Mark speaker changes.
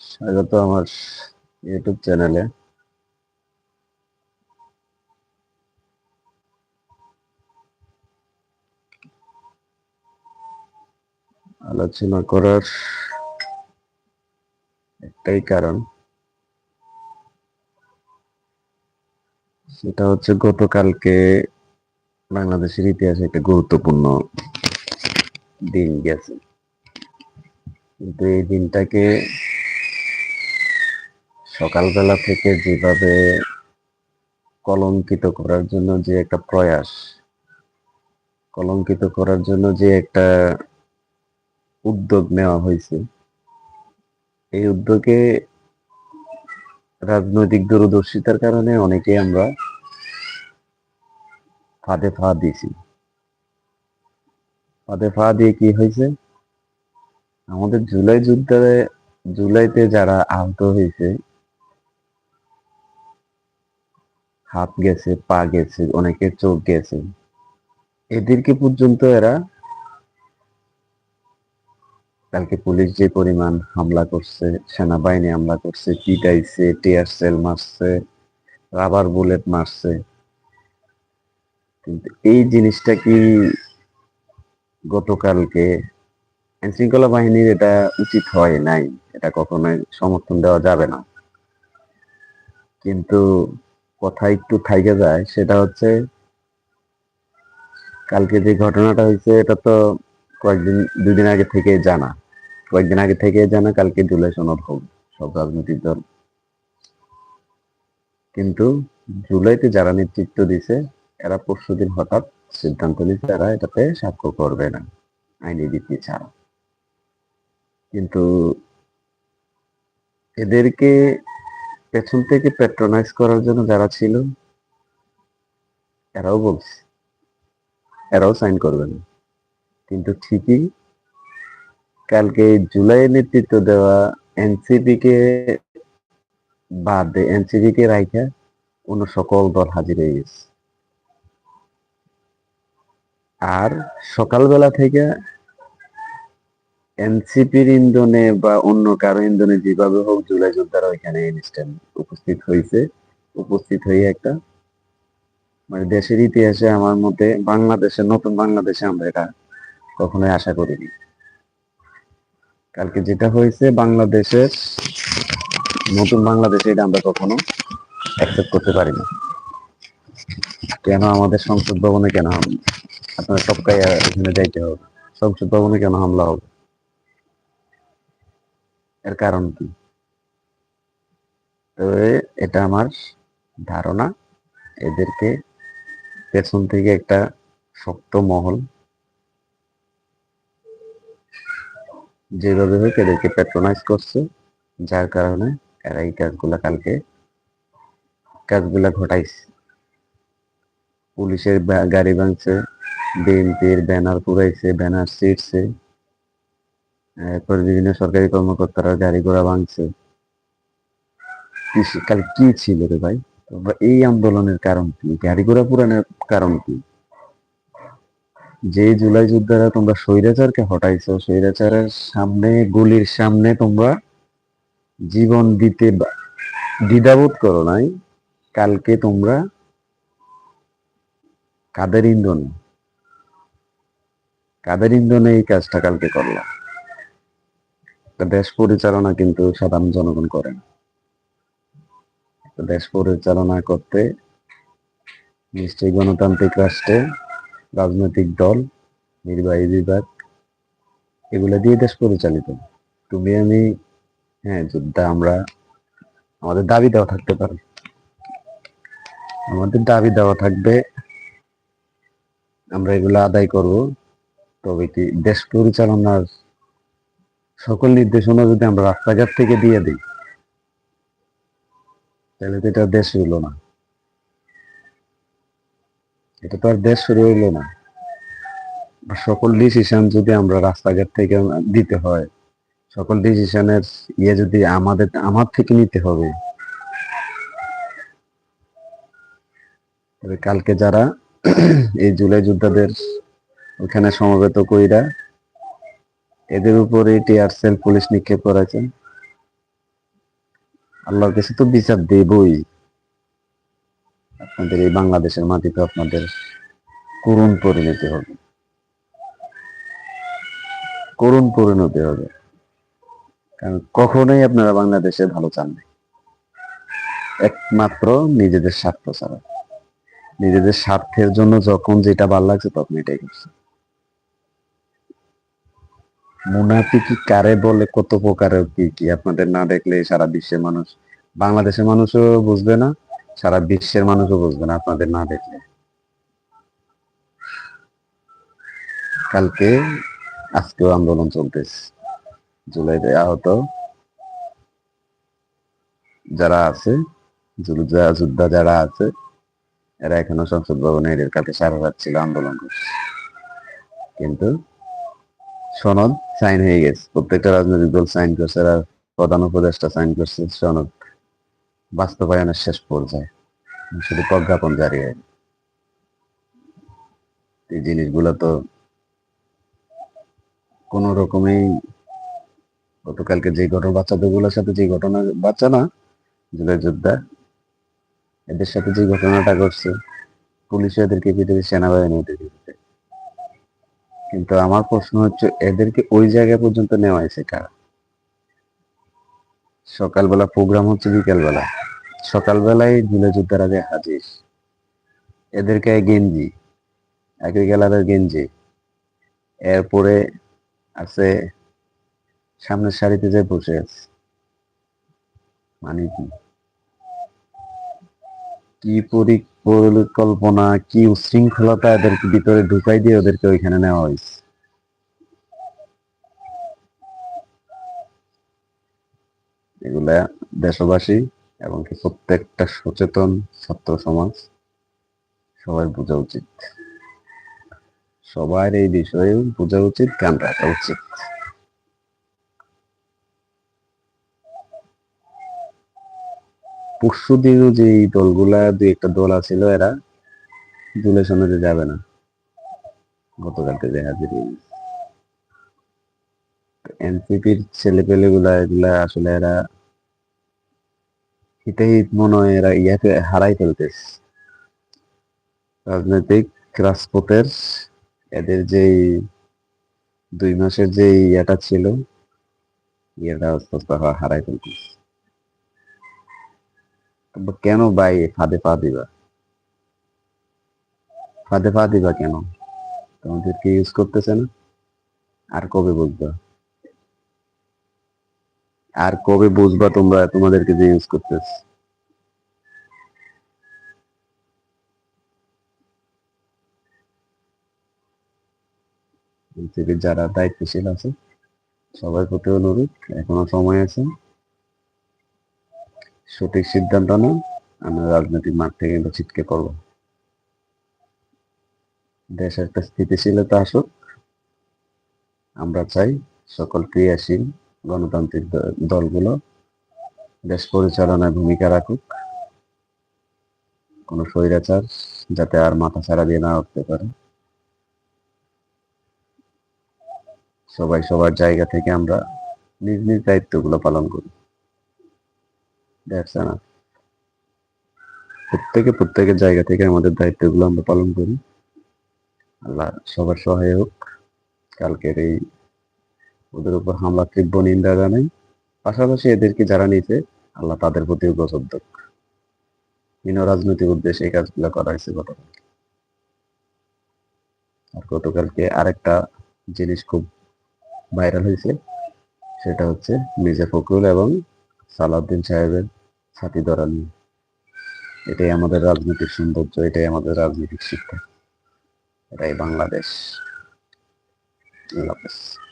Speaker 1: স্বাগত আমার ইউটিউব চ্যানেলে আলোচনা করার একটাই কারণ, সেটা হচ্ছে গতকালকে বাংলাদেশের ইতিহাসে একটা গুরুত্বপূর্ণ দিন গেছে। কিন্তু এই দিনটাকে সকালবেলা থেকে যেভাবে কলঙ্কিত করার জন্য যে একটা প্রয়াস, কলঙ্কিত করার জন্য যে একটা উদ্যোগ নেওয়া হয়েছে, এই উদ্যোগে রাজনৈতিক দূরদর্শিতার কারণে অনেকে আমরা ফাঁদে ফা দিয়েছি। ফাঁদে ফা দিয়ে কি হয়েছে? আমাদের জুলাই যুদ্ধে, জুলাইতে যারা আহত হয়েছে, হাত গেছে, পা গেছে, অনেকের চোখ গেছে, এদেরকে পর্যন্ত এরা কালকে পুলিশ যে পরিমাণ হামলা করছে, সেনাবাহিনী হামলা করছে, পিটাইছে টিয়ার সেল মারছে রাবার বুলেট মারছে, কিন্তু এই জিনিসটা কি গতকালকে আইন শৃঙ্খলা বাহিনীর এটা উচিত হয় নাই। এটা কখনোই সমর্থন দেওয়া যাবে না। কিন্তু কথা একটু থাইকে যায়, সেটা হচ্ছে কালকে যে ঘটনাটা হয়েছে, এটা তো কয়েকদিন, দুদিন আগে থেকে জানা। কয়েকদিন আগে থেকে জানা, কালকে জুলাই সনদ হবে সব রাজনৈতিক দল। কিন্তু জুলাইতে যারা নেতৃত্ব দিছে, এরা পরশুদিন হঠাৎ সিদ্ধান্ত নিচ্ছে এরা এটাতে স্বাক্ষর করবে না, আইনি রীতি ছাড়া। কিন্তু এদেরকে পেছন থেকে প্যাট্রোনাইজ করার জন্য যারা ছিল, এরাও বলছে, এরাও সাইন করবে না। কিন্তু ঠিকই কালকে জুলাই নেতৃত্ব দেওয়া এনসিপি কে বাদ দিয়ে এনসিপি কে রাইখা অন্য সকল দল হাজির হয়ে গেছে। আর সকালবেলা থেকে এনসিপির ইন্ধনে বা অন্য কারও ইন্ধনে যেভাবে হোক জুলাই যোদ্ধারা ওইখানে উপস্থিত হয়েছে উপস্থিত হয়ে একটা মানে দেশের ইতিহাসে আমার মতে বাংলাদেশে, নতুন বাংলাদেশে আমরা এটা কখনোই আশা করিনি। কালকে যেটা হয়েছে বাংলাদেশের নতুন বাংলাদেশে এটা আমরা কখনো অ্যাকসেপ্ট করতে পারি না। কেন আমাদের সংসদ ভবনে কেন আপনার সবকাই এখানে যাইতে হবে। সংসদ ভবনে কেন হামলা হবে? এর কারণ কি? তবে এটা আমার ধারণা। এদেরকে পেছন থেকে একটা শক্ত মহল যেভাবে হোক এদেরকে প্যাট্রোনাইজ করছে, যার কারণে এরা এই কাজগুলা কালকে কাজগুলা ঘটাইছে। পুলিশের গাড়ি ভাঙছে বিএনপির ব্যানার পুরাইছে ব্যানার ছিঁড়ছে। এরপর বিভিন্ন সরকারি কর্মকর্তারা গাড়ি ঘোড়া ভাঙছে। কাল কি ছিল রে ভাই? এই আন্দোলনের কারণ কি? গাড়ি ঘোড়া পুরানোর কারণ কি? যে জুলাই যোদ্ধারা তোমরা স্বৈরাচারকে হটাইছো, স্বৈরাচারের সামনে, গুলির সামনে তোমরা জীবন দিতে দ্বিধাবোধ করো নাই। কালকে তোমরা কাদের ইন্ধনে? কাদের ইন্ধনে এই কাজটা কালকে করলা? একটা দেশ পরিচালনা কিন্তু সাধারণ জনগণ করে দেশ পরিচালনা করতে নিশ্চয়ই গণতান্ত্রিক রাষ্ট্রে রাজনৈতিক দল, নির্বাহী বিভাগ, এগুলো দিয়ে দেশ পরিচালিত। তুমি, আমি হ্যাঁ যোদ্ধা আমরা, আমাদের দাবি দেওয়া থাকতে পারে। আমাদের দাবি দেওয়া থাকবে, আমরা এগুলো আদায় করব, তবে কি দেশ পরিচালনার সকল নির্দেশনা যদি আমরা রাস্তাঘাট থেকে দিয়ে দিই, তাহলে তো এটা দেশ হইল না। এটা তো আর দেশ শুরু হইল না সকল ডিসিশন যদি আমরা রাস্তাঘাট থেকে দিতে হয়, সকল ডিসিশনের ইয়ে যদি আমাদের, আমার থেকে নিতে হবে কালকে যারা এই জুলাই যোদ্ধাদের ওখানে সমবেত কইরা এদের উপরে টিয়ার সেল পুলিশ নিক্ষেপ করেছেন। আল্লাহর কাছে তো বিচার দেবই। আপনাদের এই বাংলাদেশের মাটিতে আপনাদের করুণ পরিণতি হবে। করুণ পরিণতি হবে। কারণ কখনোই আপনারা বাংলাদেশে ভালো চান না। একমাত্র নিজেদের স্বার্থ ছাড়া। নিজেদের স্বার্থের জন্য যখন যেটা ভালো লাগছে তখন এটাই করছে। মুনাফিকি কারে বলে? কত প্রকারের কি কি? আপনাদের না দেখলে সারা বিশ্বের মানুষ, বাংলাদেশের মানুষও বুঝবে না, সারা বিশ্বের মানুষও বুঝবে না আপনাদের না দেখলে। কালকে আজকেও আন্দোলন চলতেছে, জুলাইতে আহত। যারা আছে যোদ্ধা যারা আছে, এরা এখনও সংসদ ভবনে এদের কাছে সারা রাত ছিল আন্দোলন করছে। কিন্তু সনদ সাইন হয়ে গেছে। প্রত্যেকটা রাজনৈতিক দল সাইন করছে আর প্রধান উপদেষ্টা সাইন করছে সনদ। বাস্তবায়নের শেষ পর্যায়ে। শুধু প্রজ্ঞাপন জারি হয় এই জিনিসগুলো তো কোন রকমেই গতকালকে যে ঘটনা বাচ্চাদের সাথে যে ঘটনা বাচ্চা না জুলাই যোদ্ধা, এদের সাথে যে ঘটনাটা ঘটছে, পুলিশ এদেরকে পিঠে সেনাবাহিনী এদেরকে। কিন্তু আমার প্রশ্ন হচ্ছে, এদেরকে ওই জায়গা পর্যন্ত নেওয়া হয়েছে কারা? সকালবেলা প্রোগ্রাম হচ্ছে বিকেলবেলা। সকালবেলায় জুলাই যোদ্ধার আগে হাজির। এদেরকে গেঞ্জি একই গেলারের গেঞ্জি। এরপরে আছে, সামনের সারিতে যে বসে আছে। মানে কি? কি পরি- পরিকল্পনা, কি উশৃঙ্খলতা এদেরকে ভিতরে ঢুকাই দিয়ে ওদেরকে ওইখানে নেওয়া হয়েছে। এগুলা দেশবাসী এবং প্রত্যেকটা সচেতন ছাত্র সমাজ সবার বোঝা উচিত। সবার এই বিষয়ে বোঝা উচিত কান রাখা উচিত। পরশু দিনও যে দলগুলা দুই একটা দল আছিল এরা জুলাই সনদে যাবে না। গতকালকে যে হাজির এনসিপির ছেলে পেলে গুলা এগুলা আসলে এরা হিতে হিত মনে হয় এরা ইয়াকে হারাই ফেলতেছে। রাজনৈতিক রাজপথের এদের যে দুই মাসের যে ইয়াটা ছিল ইয়েটা আস্তে আস্তে হারাই ফেলতেছে। কেন ভাই ফাঁদে পা দিবা? ফাঁদে পা দিবা কেন? তোমাদের তোমাদেরকে ইউজ করতেছে না? আর কবে বুঝবা? আর কবে বুঝবা তোমরা তোমাদেরকে যে ইউজ করতেছে? যারা দায়িত্বশীল আছে সবার প্রতি অনুরোধ এখনও সময় আছে। সঠিক সিদ্ধান্ত না আমরা রাজনৈতিক মাঠ থেকে ছিটকে করব দেশে একটা স্থিতিশীলতা আসুক, আমরা চাই সকল ক্রিয়াশীল গণতান্ত্রিক দলগুলো দেশ পরিচালনায় ভূমিকা রাখুক। কোনো স্বৈরাচার যাতে আর মাথা ছাড়া দিয়ে না উঠতে পারে। সবাই সবার জায়গা থেকে আমরা নিজ নিজ দায়িত্বগুলো পালন করি। That's enough. প্রত্যেকে, প্রত্যেকের জায়গা থেকে আমাদের দায়িত্বগুলো আমরা পালন করি। আল্লাহ সবার সহায় হোক। কালকের এই ওদের উপর হামলা, তীব্র নিন্দা জানাই। পাশাপাশি এদেরকে যারা নিয়েছে, আল্লাহ তাদের প্রতিও গজব দেখ হীন রাজনৈতিক উদ্দেশ্যে এই কাজগুলো করা হয়েছে গতকাল। আর গতকালকে আরেকটা জিনিস খুব ভাইরাল হয়েছে, সেটা হচ্ছে মির্জা ফখরুল এবং সালাউদ্দিন সাহেবের ছাতি ধরা নিয়ে এটাই আমাদের রাজনৈতিক সৌন্দর্য, এটাই আমাদের রাজনৈতিক শিক্ষা। এটাই বাংলাদেশ। আল্লাহ হাফেজ।